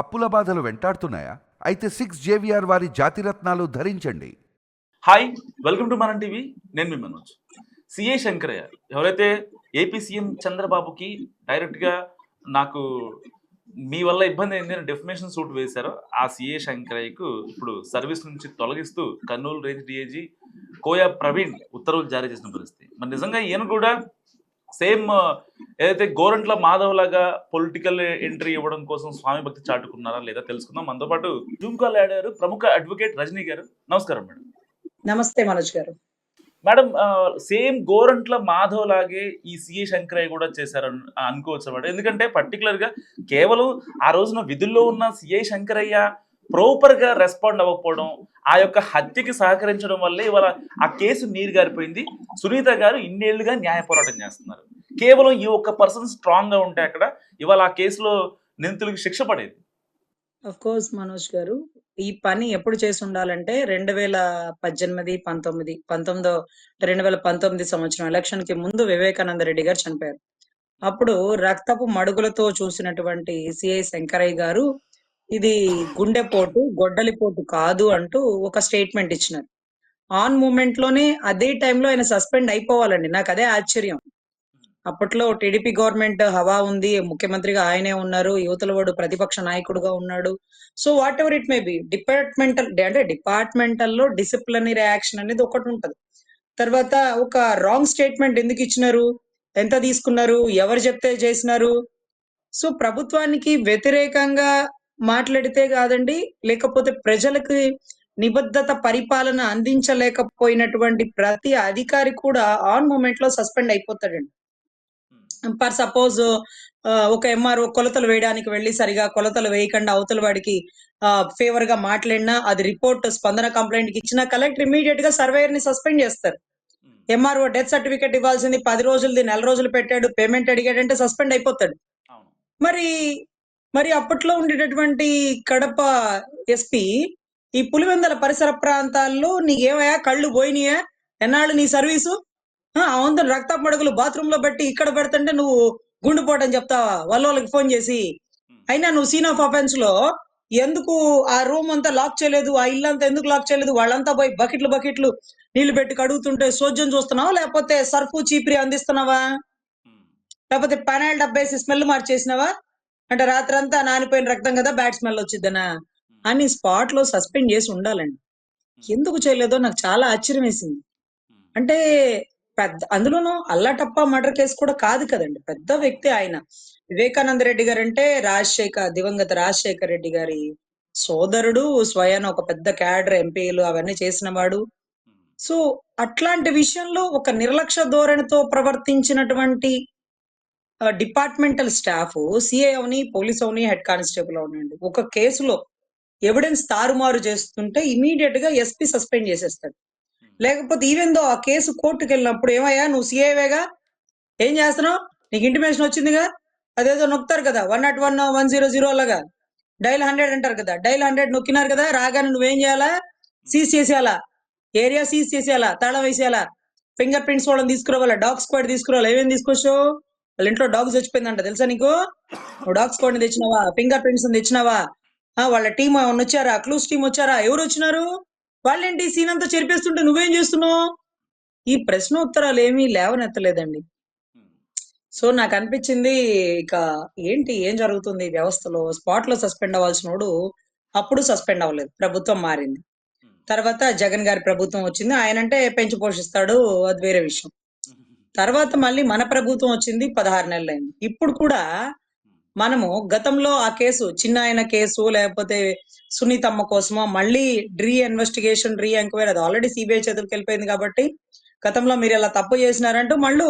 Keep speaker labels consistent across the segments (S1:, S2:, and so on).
S1: అప్పుల బాధలు వెంటాడుతున్నాయా? అయితే సిక్స్ జేవిఆర్ వారి జాతిరత్నాలు ధరించండి.
S2: హాయ్ వెల్కమ్ టు మన టీవీ నేను మీ మనోజ్. సిఏ శంకరయ్య ఎవరైతే ఏపీ సీఎం చంద్రబాబుకి డైరెక్ట్గా నాకు మీ వల్ల ఇబ్బంది అయింది అని డెఫినేషన్ సూట్ వేశారో ఆ సిఏ శంకరయ్యకు ఇప్పుడు సర్వీస్ నుంచి తొలగిస్తూ కర్నూలు రేంజ్ డిఏజీ కోయా ప్రవీణ్ ఉత్తర్వులు జారీ చేసిన పరిస్థితి. మరి నిజంగా ఈయన కూడా సేమ్ ఏదైతే గోరంట్ల మాధవ్ లాగా పొలిటికల్ ఎంట్రీ ఇవ్వడం కోసం స్వామి భక్తి చాటుకున్నారా లేదా తెలుసుకుందాం. మనతో పాటు జూమ్ కాల్ ఆడారు ప్రముఖ అడ్వకేట్ రజనీ గారు. నమస్కారం మేడం.
S3: నమస్తే మనోజ్ గారు.
S2: మేడం సేమ్ గోరంట్ల మాధవ్ లాగే ఈ సిఏ శంకరయ్య కూడా చేశారని అనుకోవచ్చు మేడం? ఎందుకంటే పర్టికులర్గా కేవలం ఆ రోజున విధుల్లో ఉన్న సిఐ శంకరయ్య ప్రాపర్గా రెస్పాండ్ అవ్వకపోవడం ఆ యొక్క హత్యకి సహకరించడం వల్లే ఇవాళ ఆ కేసు నీరు గారిపోయింది సునీత గారు ఇన్నేళ్ళుగా న్యాయ పోరాటం చేస్తున్నారు. కేవలం ఈ ఒక్క పర్సన్ స్ట్రాంగ్గా ఉంటే అక్కడ ఇవాళ ఆ కేసులో నిందితులకు శిక్ష పడేది.
S3: కోర్స్ మనోజ్ గారు ఈ పని ఎప్పుడు చేసి ఉండాలంటే రెండు వేల పద్దెనిమిది పంతొమ్మిది పంతొమ్మిదో రెండు వేల పంతొమ్మిది సంవత్సరం ఎలక్షన్కి ముందు వివేకానంద రెడ్డి గారు చనిపోయారు. అప్పుడు రక్తపు మడుగులతో చూసినటువంటి సిఐ శంకరయ్య గారు ఇది గుండెపోటు గొడ్డలిపోటు కాదు అంటూ ఒక స్టేట్మెంట్ ఇచ్చినారు. ఆన్ మూమెంట్లోనే అదే టైంలో ఆయన సస్పెండ్ అయిపోవాలండి. నాకు అదే ఆశ్చర్యం. అప్పట్లో టీడీపీ గవర్నమెంట్ హవా ఉంది ముఖ్యమంత్రిగా ఆయనే ఉన్నారు యువతల వాడు ప్రతిపక్ష నాయకుడుగా ఉన్నాడు. So whatever it may be departmental అంటే డిపార్ట్మెంటల్లో డిసిప్లినరీ యాక్షన్ అనేది ఒకటి ఉంటది. తర్వాత ఒక రాంగ్ స్టేట్మెంట్ ఎందుకు ఇచ్చినారు? ఎంత తీసుకున్నారు? ఎవరు చెప్తే చేసినారు? సో ప్రభుత్వానికి వ్యతిరేకంగా మాట్లాడితే కాదండి లేకపోతే ప్రజలకు నిబద్ధత పరిపాలన అందించలేకపోయినటువంటి ప్రతి అధికారి కూడా ఆన్ మూమెంట్లో సస్పెండ్ అయిపోతాడండి. ఫర్ సపోజ్ ఒక ఎంఆర్ఓ కొలతలు వేయడానికి వెళ్ళి సరిగా కొలతలు వేయకుండా అవతల వాడికి ఫేవర్గా మాట్లాడినా అది రిపోర్ట్ స్పందన కంప్లైంట్కి ఇచ్చిన కలెక్టర్ ఇమీడియట్గా సర్వేయర్ని సస్పెండ్ చేస్తారు. ఎంఆర్ఓ డెత్ సర్టిఫికేట్ ఇవ్వాల్సింది పది రోజులది నెల రోజులు పెట్టాడు పేమెంట్ అడిగాడంటే సస్పెండ్ అయిపోతాడు. మరి మరి అప్పట్లో ఉండేటటువంటి కడప ఎస్పీ ఈ పులివెందల పరిసర ప్రాంతాల్లో నీకేమయ్యా? కళ్ళు పోయినాయా? ఎన్నాళ్ళు నీ సర్వీసు? అవును రక్త మడుగులు బాత్రూమ్లో పెట్టి ఇక్కడ పెడుతుంటే నువ్వు గుండెపోటని చెప్తావా? వాళ్ళ వాళ్ళకి ఫోన్ చేసి. అయినా నువ్వు సీన్ ఆఫ్ అఫెన్స్లో ఎందుకు ఆ రూమ్ అంతా లాక్ చేయలేదు? ఆ ఇల్లు అంతా ఎందుకు లాక్ చేయలేదు? వాళ్ళంతా పోయి బకెట్లు బకెట్లు నీళ్ళు పెట్టి కడుగుతుంటే సోజ్యం చూస్తున్నావా? లేకపోతే సర్ఫు చీపిరి అందిస్తున్నావా? లేకపోతే పనాయిల్ డబ్బేసి స్మెల్ మార్చేసినావా? అంటే రాత్రంతా నానిపోయిన రక్తం కదా బ్యాడ్ స్మెల్ వచ్చిద్దనా? అని స్పాట్లో సస్పెండ్ చేసి ఉండాలండి. ఎందుకు చేయలేదో నాకు చాలా ఆశ్చర్యం వేసింది అంటే పెద్ద అందులోనూ అల్లాటప్ప మర్డర్ కేసు కూడా కాదు కదండి. పెద్ద వ్యక్తి ఆయన. వివేకానంద రెడ్డి గారు అంటే రాజశేఖర్ దివంగత రాజశేఖర్ రెడ్డి గారి సోదరుడు స్వయాన ఒక పెద్ద క్యాడర్ ఎంపీలు అవన్నీ చేసిన వాడు. సో అట్లాంటి విషయంలో ఒక నిర్లక్ష్య ధోరణితో ప్రవర్తించినటువంటి డిపార్ట్మెంటల్ స్టాఫ్ సిఐ అవని పోలీస్ అవని హెడ్ కానిస్టేబుల్ అవనండి ఒక కేసులో ఎవిడెన్స్ తారుమారు చేస్తుంటే ఇమీడియట్గా ఎస్పీ సస్పెండ్ చేసేస్తాడు. లేకపోతే ఈవెన్ దో ఆ కేసు కోర్టుకు వెళ్ళినప్పుడు ఏమయ్యా నువ్వు సిఐవేగా ఏం చేస్తున్నావు? నీకు ఇంటిమేషన్ వచ్చిందిగా? అదేదో నొక్కుతారు కదా one nought one one zero zero లాగా. డైల్ హండ్రెడ్ అంటారు కదా డైల్ హండ్రెడ్ నొక్కినారు కదా రాగానే నువ్వేం చేయాలా? సీజ్ చేసేయాలా? ఏరియా సీజ్ చేసేయాలా? తాళం వేసేయాలా? ఫింగర్ ప్రింట్స్ వాళ్ళని తీసుకురావాలా? డాగ్ స్క్వాడ్ తీసుకురావాలి? ఏమేమి తీసుకొచ్చావు? వాళ్ళ ఇంట్లో డాగ్ చచ్చిపోయిందంట. తెలుసా నీకు? నువ్వు డాగ్ తెచ్చినావా? ఫింగర్ ప్రింట్స్ తెచ్చినావా? వాళ్ళ టీం ఏమన్నా వచ్చారా? క్లూస్ టీం వచ్చారా? ఎవరు వచ్చినారు? వాళ్ళేంటి సీన్ అంతా చెరిపేస్తుంటే నువ్వేం చేస్తున్నావు? ఈ ప్రశ్న ఉత్తరాలు ఏమీ లేవనెత్తలేదండి. సో నాకు అనిపించింది ఇక ఏంటి? ఏం జరుగుతుంది వ్యవస్థలో? స్పాట్లో సస్పెండ్ అవ్వాల్సినోడు అప్పుడు సస్పెండ్ అవ్వలేదు. ప్రభుత్వం మారింది. తర్వాత జగన్ గారి ప్రభుత్వం వచ్చింది. ఆయన అంటే పెంచి పోషిస్తాడు. అది వేరే విషయం. తర్వాత మళ్ళీ మన ప్రభుత్వం వచ్చింది పదహారు నెలలైంది. ఇప్పుడు కూడా మనము గతంలో ఆ కేసు చిన్న ఆయన కేసు లేకపోతే సునీతమ్మ కోసమో మళ్ళీ రీ ఇన్వెస్టిగేషన్ రీ ఎంక్వైరీ అది ఆల్రెడీ సిబిఐ చేతులకు వెళ్ళిపోయింది కాబట్టి గతంలో మీరు ఇలా తప్పు చేసినారంటూ మళ్ళీ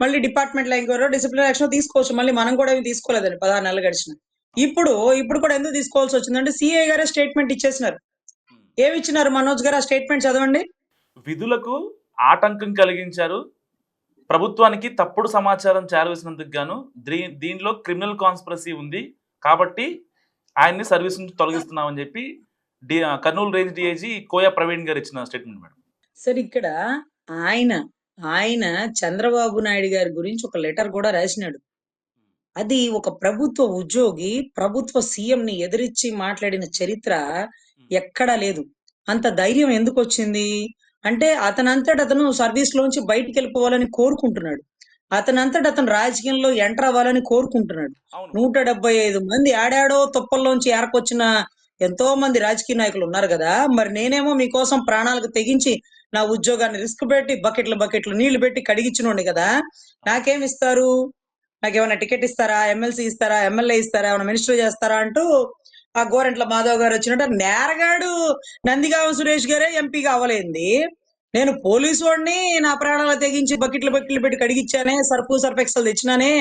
S3: మళ్ళీ డిపార్ట్మెంట్లో ఎంక్వైరీ డిసిప్లిన్ యాక్షన్ తీసుకోవచ్చు. మళ్ళీ మనం కూడా ఏమి తీసుకోలేదండి పదహారు నెలలు గడిచిన. ఇప్పుడు ఇప్పుడు కూడా ఎందుకు తీసుకోవాల్సి వచ్చిందంటే సిఐ గారే స్టేట్మెంట్ ఇచ్చేసినారు. ఏమి ఇచ్చినారు మనోజ్ గారు ఆ స్టేట్మెంట్ చదవండి?
S2: విధులకు ఆటంకం కలిగించారు. ప్రభుత్వానికి తప్పుడు సమాచారం చేరవేసినందుకు గాను దీ- దీనిలో క్రిమినల్ కాన్స్పరసీ ఉంది. కాబట్టి ఆయన్ని సర్వీస్ నుంచి తొలగిస్తున్నామని చెప్పి the Kurnool range DIG Koya Praveen గారు ఇచ్చిన స్టేట్మెంట్ మేడం.
S3: సరే ఇక్కడ ఆయన ఆయన చంద్రబాబు నాయుడు గారి గురించి ఒక లెటర్ కూడా రాసినాడు. అది ఒక ప్రభుత్వ ఉద్యోగి ప్రభుత్వ సీఎం ని ఎదిరించి మాట్లాడిన చరిత్ర ఎక్కడా లేదు. అంత ధైర్యం ఎందుకు వచ్చింది? అంటే అతనంతట అతను సర్వీస్ లోంచి బయటికి వెళ్ళిపోవాలని కోరుకుంటున్నాడు. అతనంతట అతను రాజకీయంలో ఎంటర్ అవ్వాలని కోరుకుంటున్నాడు. నూట డెబ్బై ఐదు మంది ఆడాడో తుప్పల్లోంచి ఏరకొచ్చిన ఎంతో మంది రాజకీయ నాయకులు ఉన్నారు కదా మరి నేనేమో మీకోసం ప్రాణాలకు తెగించి నా ఉద్యోగాన్ని రిస్క్ పెట్టి బకెట్లు బకెట్లు నీళ్ళు పెట్టి కడిగించినోండి కదా నాకేం ఇస్తారు? నాకేమైనా టికెట్ ఇస్తారా? ఎమ్మెల్సీ ఇస్తారా? ఎమ్మెల్యే ఇస్తారా? ఏమైనా మినిస్టర్ చేస్తారా? అంటూ ఆ గోరెంట్ల మాధవ్ గారు వచ్చినట్టు నేరగాడు నందిగామ సురేష్ గారే ఎంపీ అవ్వలేంది. నేను పోలీసు వాడిని నా ప్రాణాలు తెగించి బకెట్లు బకెట్లు పెట్టి కడిగిచ్చానే సర్పు సర్ఫెక్సల్ తెచ్చినానే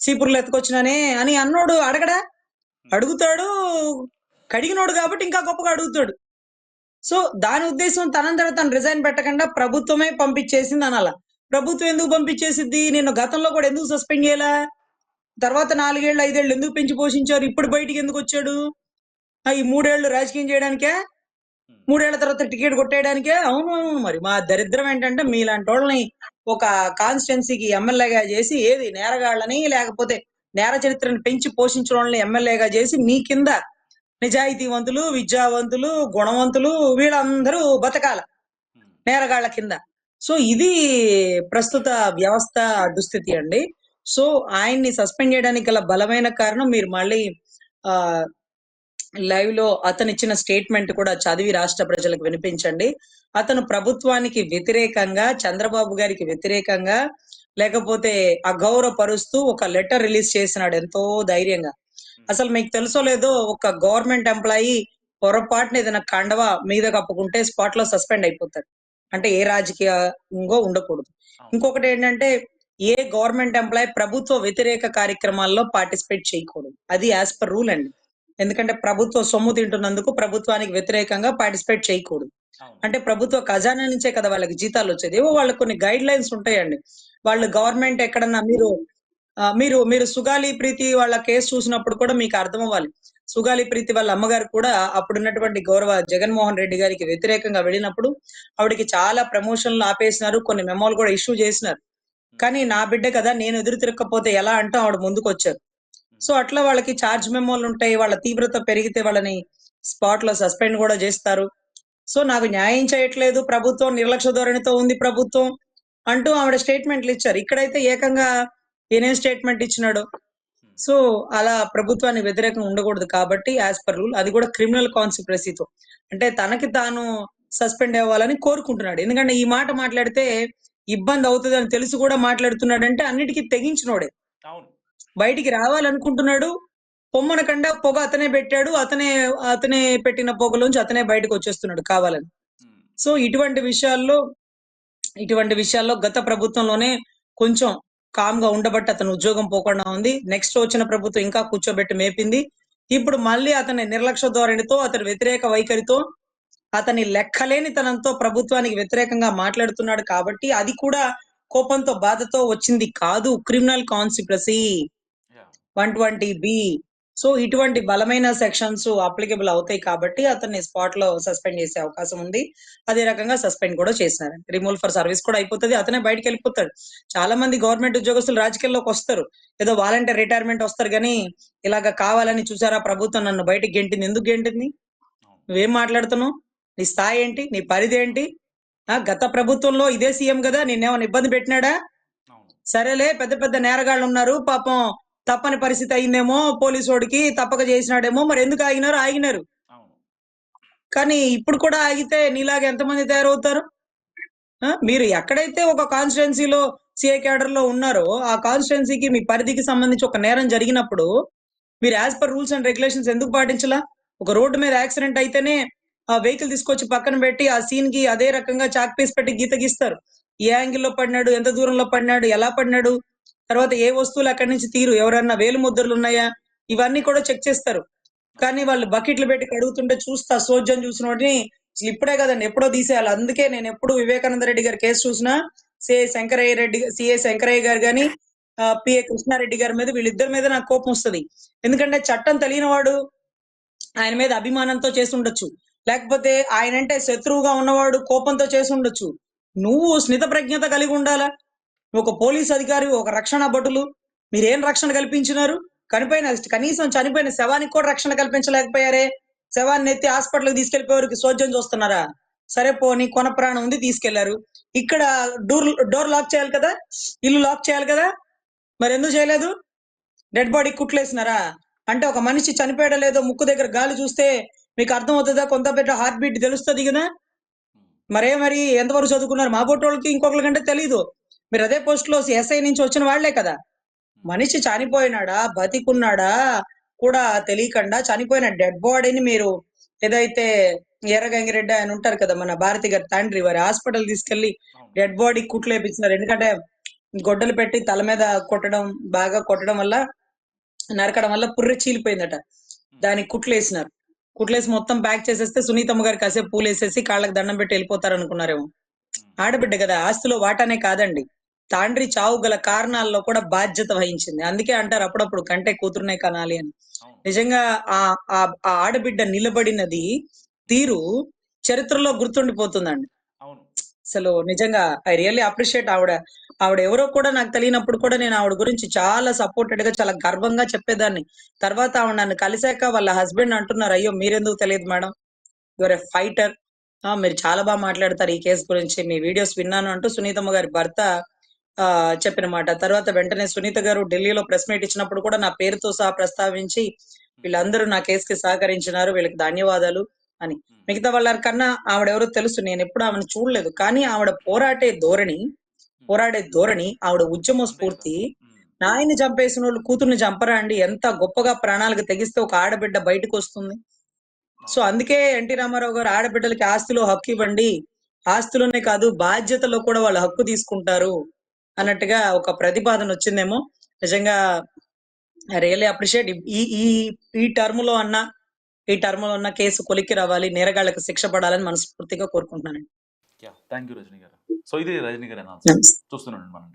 S3: సీపుర్లు ఎత్తుకొచ్చినానే అని అన్నోడు అడగడా? అడుగుతాడు. కడిగినోడు కాబట్టి ఇంకా గొప్పగా అడుగుతాడు. సో దాని ఉద్దేశం తనంతట తను రిజైన్ పెట్టకుండా ప్రభుత్వమే పంపించేసింది అనాల. ప్రభుత్వం ఎందుకు పంపించేసిద్ది? నేను గతంలో కూడా ఎందుకు సస్పెండ్ చేయాలా? తర్వాత నాలుగేళ్ళు ఐదేళ్ళు ఎందుకు పెంచి పోషించారు? ఇప్పుడు బయటికి ఎందుకు వచ్చాడు? ఈ మూడేళ్ళు రాజకీయం చేయడానికే మూడేళ్ళ తర్వాత టికెట్ కొట్టేయడానికే అవును అవును మరి. మా దరిద్రం ఏంటంటే మీలాంటి వాళ్ళని ఒక కాన్స్టిట్యున్సీకి ఎమ్మెల్యేగా చేసి ఏది నేరగాళ్ళని లేకపోతే నేర చరిత్రను పెంచి పోషించిన వాళ్ళని ఎమ్మెల్యేగా చేసి మీ కింద నిజాయితీవంతులు విద్యావంతులు గుణవంతులు వీళ్ళందరూ బతకాల నేరగాళ్ళ కింద. సో ఇది ప్రస్తుత వ్యవస్థ దుస్థితి అండి. సో ఆయన్ని సస్పెండ్ చేయడానికి గల బలమైన కారణం మీరు మళ్ళీ ఆ లైవ్లో అతను ఇచ్చిన స్టేట్మెంట్ కూడా చదివి రాష్ట్ర ప్రజలకు వినిపించండి. అతను ప్రభుత్వానికి వ్యతిరేకంగా చంద్రబాబు గారికి వ్యతిరేకంగా లేకపోతే అగౌరవపరుస్తూ ఒక లెటర్ రిలీజ్ చేసినాడు ఎంతో ధైర్యంగా. అసలు మీకు తెలుసో లేదో ఒక గవర్నమెంట్ ఎంప్లాయీ పొరపాటున ఏదైనా కండవ మీద కప్పుకుంటే స్పాట్లో సస్పెండ్ అయిపోతాడు. అంటే ఏ రాజకీయంగా ఉండకూడదు. ఇంకొకటి ఏంటంటే ఏ గవర్నమెంట్ ఎంప్లాయీ ప్రభుత్వ వ్యతిరేక కార్యక్రమాల్లో పార్టిసిపేట్ చేయకూడదు. అది యాజ్ పర్ రూల్ అండి. ఎందుకంటే ప్రభుత్వ సొమ్ము తింటున్నందుకు ప్రభుత్వానికి వ్యతిరేకంగా పార్టిసిపేట్ చేయకూడదు. అంటే ప్రభుత్వ ఖజానా నుంచే కదా వాళ్ళకి జీతాలు వచ్చేది. ఏవో వాళ్ళకి కొన్ని గైడ్ లైన్స్ ఉంటాయండి. వాళ్ళు గవర్నమెంట్ ఎక్కడన్నా మీరు మీరు మీరు సుగాలి ప్రీతి వాళ్ళ కేసు చూసినప్పుడు కూడా మీకు అర్థం అవ్వాలి సుగాలి ప్రీతి వాళ్ళ అమ్మగారు కూడా అప్పుడున్నటువంటి గౌరవ జగన్మోహన్ రెడ్డి గారికి వ్యతిరేకంగా వెళ్ళినప్పుడు ఆవిడకి చాలా ప్రమోషన్లు ఆపేసినారు. కొన్ని మెమోలు కూడా ఇష్యూ చేసినారు. కానీ నా బిడ్డ కదా నేను ఎదురు తిరగకపోతే ఎలా అంటూ ఆవిడ ముందుకు వచ్చారు సో అట్లా వాళ్ళకి చార్జ్ మెమోలు ఉంటాయి వాళ్ళ తీవ్రత పెరిగితే వాళ్ళని స్పాట్లో సస్పెండ్ కూడా చేస్తారు. సో నాకు న్యాయం చేయట్లేదు ప్రభుత్వం నిర్లక్ష్య ధోరణితో ఉంది ప్రభుత్వం అంటూ ఆవిడ స్టేట్మెంట్లు ఇచ్చారు. ఇక్కడైతే ఏకంగా ఈయనేం స్టేట్మెంట్ ఇచ్చినాడు? సో అలా ప్రభుత్వానికి వ్యతిరేకంగా ఉండకూడదు కాబట్టి యాజ్ పర్ రూల్ అది కూడా క్రిమినల్ కాన్సిక్వెన్సీతో అంటే తనకి తాను సస్పెండ్ అవ్వాలని కోరుకుంటున్నాడు. ఎందుకంటే ఈ మాట మాట్లాడితే ఇబ్బంది అవుతుంది అని తెలిసి కూడా మాట్లాడుతున్నాడంటే అన్నిటికీ తెగించినోడే.
S2: అవును.
S3: బయటికి రావాలనుకుంటున్నాడు. పొమ్మనకుండా పొగ అతనే పెట్టాడు. అతనే అతనే పెట్టిన పొగలోంచి అతనే బయటకు వచ్చేస్తున్నాడు కావాలని. సో ఇటువంటి విషయాల్లో ఇటువంటి విషయాల్లో గత ప్రభుత్వంలోనే కొంచెం కామ్గా ఉండబట్టి అతను ఉద్యోగం పోకుండా ఉంది. నెక్స్ట్ వచ్చిన ప్రభుత్వం ఇంకా కూర్చోబెట్టి మేపింది. ఇప్పుడు మళ్ళీ అతని నిర్లక్ష్య ధోరణితో అతని వ్యతిరేక వైఖరితో అతని లెక్కలేనితనంతో ప్రభుత్వానికి వ్యతిరేకంగా మాట్లాడుతున్నాడు కాబట్టి అది కూడా కోపంతో బాధతో వచ్చింది కాదు criminal consequence one twenty B. So ఇటువంటి బలమైన సెక్షన్స్ అప్లికబుల్ అవుతాయి కాబట్టి అతన్ని స్పాట్లో సస్పెండ్ చేసే అవకాశం ఉంది. అదే రకంగా సస్పెండ్ కూడా చేసినారు. రిమూవ్ ఫర్ సర్వీస్ కూడా అయిపోతుంది. అతనే బయటకు వెళ్ళిపోతాడు. చాలా మంది గవర్నమెంట్ ఉద్యోగస్తులు రాజకీయాల్లోకి వస్తారు. ఏదో వాలంటీర్ రిటైర్మెంట్ వస్తారు కానీ ఇలాగ కావాలని చూసారా ప్రభుత్వం నన్ను బయటికి గెంటింది. ఎందుకు గెంటింది? నువ్వేం మాట్లాడుతున్నావు? నీ స్థాయి ఏంటి? నీ పరిధి ఏంటి? గత ప్రభుత్వంలో ఇదే సీఎం కదా నిన్నేమైనా ఇబ్బంది పెట్టినాడా? సరేలే పెద్ద పెద్ద నేరగాళ్ళు ఉన్నారు. పాపం తప్పని పరిస్థితి అయిందేమో పోలీసు వాడికి తప్పక చేసినాడేమో మరి ఎందుకు ఆగినారు? ఆగినారు. కానీ ఇప్పుడు కూడా ఆగితే నీలాగా ఎంతమంది తయారవుతారు? మీరు ఎక్కడైతే ఒక కాన్స్టిట్యున్సీలో సిఏ క్యాడర్లో ఉన్నారో ఆ కాన్స్టిట్యున్సీకి మీ పరిధికి సంబంధించి ఒక నేరం జరిగినప్పుడు మీరు as per rules and regulations ఎందుకు పాటించలా? ఒక రోడ్డు మీద యాక్సిడెంట్ అయితేనే ఆ వెహికల్ తీసుకొచ్చి పక్కన పెట్టి ఆ సీన్కి అదే రకంగా చాక్ పీస్ పెట్టి గీత గీస్తారు. ఏ యాంగిల్లో పడినాడు? ఎంత దూరంలో పడినాడు? ఎలా పడినాడు? తర్వాత ఏ వస్తువులు అక్కడి నుంచి తీరు? ఎవరన్నా వేలు ముద్రలు ఉన్నాయా? ఇవన్నీ కూడా చెక్ చేస్తారు. కానీ వాళ్ళు బకెట్లు పెట్టి కడుగుతుంటే చూస్తా సోజ్యం చూసిన వాటిని. అసలు ఇప్పుడే కదండి ఎప్పుడో తీసేయాలి. అందుకే నేను ఎప్పుడు వివేకానంద రెడ్డి గారి కేసు చూసినా సిఐ శంకరయ్య రెడ్డి సిఐ శంకరయ్య గారు కానీ పిఏ కృష్ణారెడ్డి గారి మీద వీళ్ళిద్దరి మీద నాకు కోపం వస్తుంది. ఎందుకంటే చట్టం తెలియని వాడు ఆయన మీద అభిమానంతో చేసి ఉండొచ్చు. లేకపోతే ఆయన అంటే శత్రువుగా ఉన్నవాడు కోపంతో చేసి ఉండొచ్చు. నువ్వు స్నిత ప్రజ్ఞత కలిగి ఉండాలా? ఒక పోలీస్ అధికారి ఒక రక్షణ భటులు మీరేం రక్షణ కల్పించినారు? కనిపోయిన కనీసం చనిపోయిన శవానికి కూడా రక్షణ కల్పించలేకపోయారే? శవాన్ని ఎత్తి హాస్పిటల్కి తీసుకెళ్ళిపోయేవారికి సోద్యం చూస్తున్నారా? సరే పోని కొన ప్రాణం ఉంది తీసుకెళ్ళారు. ఇక్కడ డోర్ డోర్ లాక్ చేయాలి కదా? ఇల్లు లాక్ చేయాలి కదా? మరి ఎందుకు చేయలేదు? డెడ్ బాడీ కుట్లేసినారా? అంటే ఒక మనిషి చనిపోయాడో లేదో ముక్కు దగ్గర గాలి చూస్తే మీకు అర్థం అవుతుందా కొంత పెద్ద హార్ట్ బీట్ తెలుస్తుంది కదా? మరే మరి ఎంతవరకు చదువుకున్నారు? మా బొట్టోళ్ళకి ఇంకొకరి కంటే తెలీదు. మీరు అదే పోస్ట్లో ఎస్ఐ నుంచి వచ్చిన వాళ్ళే కదా. మనిషి చనిపోయినాడా? బతికున్నాడా? కూడా తెలియకుండా చనిపోయిన డెడ్ బాడీని మీరు ఏదైతే ఎర్రగంగిరెడ్డి ఆయన ఉంటారు కదా మన భారతి గారి తండ్రి వారి హాస్పిటల్ తీసుకెళ్ళి డెడ్ బాడీ కుట్లు వేపించినారు. ఎందుకంటే గొడ్డలు పెట్టి తల మీద కొట్టడం బాగా కొట్టడం వల్ల నరకడం వల్ల పుర్రె చీలిపోయిందట. దానికి కుట్లు వేసినారు. కుట్లేసి మొత్తం ప్యాక్ చేసేస్తే సునీతమ్మ గారు కాసేపు పూలేసేసి కాళ్ళకి దండం పెట్టి వెళ్ళిపోతారు అనుకున్నారేమో ఆడబిడ్డ కదా ఆస్తిలో వాటానే కాదండి. తాండ్రి చావు గల కారణాల్లో కూడా బాధ్యత వహించింది. అందుకే అంటారు అప్పుడప్పుడు కంటే కూతురునే కనాలి అని. నిజంగా ఆ ఆ ఆడబిడ్డ నిలబడినది తీరు చరిత్రలో గుర్తుండిపోతుందండి. అసలు నిజంగా ఐ రియల్లీ అప్రిషియేట్ ఆవిడ ఆవిడ ఎవరో కూడా నాకు తెలియనప్పుడు కూడా నేను ఆవిడ గురించి చాలా సపోర్టెడ్గా చాలా గర్వంగా చెప్పేదాన్ని. తర్వాత ఆవిడ నన్ను కలిశాక వాళ్ళ హస్బెండ్ అంటున్నారు అయ్యో మీరెందుకు తెలియదు మేడం? యువర్ ఎ ఫైటర్ మీరు చాలా బాగా మాట్లాడతారు ఈ కేసు గురించి. మీ వీడియోస్ విన్నాను అంటూ సునీతమ్మ గారి భర్త చెప్పిన మాట తర్వాత వెంటనే సునీత గారు ఢిల్లీలో ప్రెస్ మీట్ ఇచ్చినప్పుడు కూడా నా పేరుతో సహా ప్రస్తావించి వీళ్ళందరూ నా కేసుకి సహకరించినారు వీళ్ళకి ధన్యవాదాలు అని. మిగతా వాళ్ళ కన్నా ఆవిడెవరో తెలుసు నేను ఎప్పుడు ఆమెను చూడలేదు. కానీ ఆవిడ పోరాటే ధోరణి పోరాడే ధోరణి ఆవిడ ఉద్యమ స్ఫూర్తి నాయన్ని చంపేసిన వాళ్ళు కూతుర్ని చంపరా అండి ఎంత గొప్పగా ప్రాణాలకు తెగిస్తే ఒక ఆడబిడ్డ బయటకు వస్తుంది సో అందుకే ఎన్టీ రామారావు గారు ఆడబిడ్డలకి ఆస్తిలో హక్కు ఇవ్వండి. ఆస్తిలోనే కాదు బాధ్యతలో కూడా వాళ్ళు హక్కు తీసుకుంటారు. అన్నట్టుగా ఒక ప్రతిపాదన వచ్చిందేమో నిజంగా రియల్లీ అప్రిషియేట్ ఈ ఈ ఈ టర్మ్లో అన్న ఈ టర్మ్లో ఉన్న కేసు కొలిక్కి రావాలి నేరగాళ్ళకు శిక్ష పడాలని మనస్ఫూర్తిగా కోరుకుంటున్నానండి.
S2: థ్యాంక్ యూ రజనీ గారు. సో ఇది రజనీ గారు చూస్తున్నాను మనం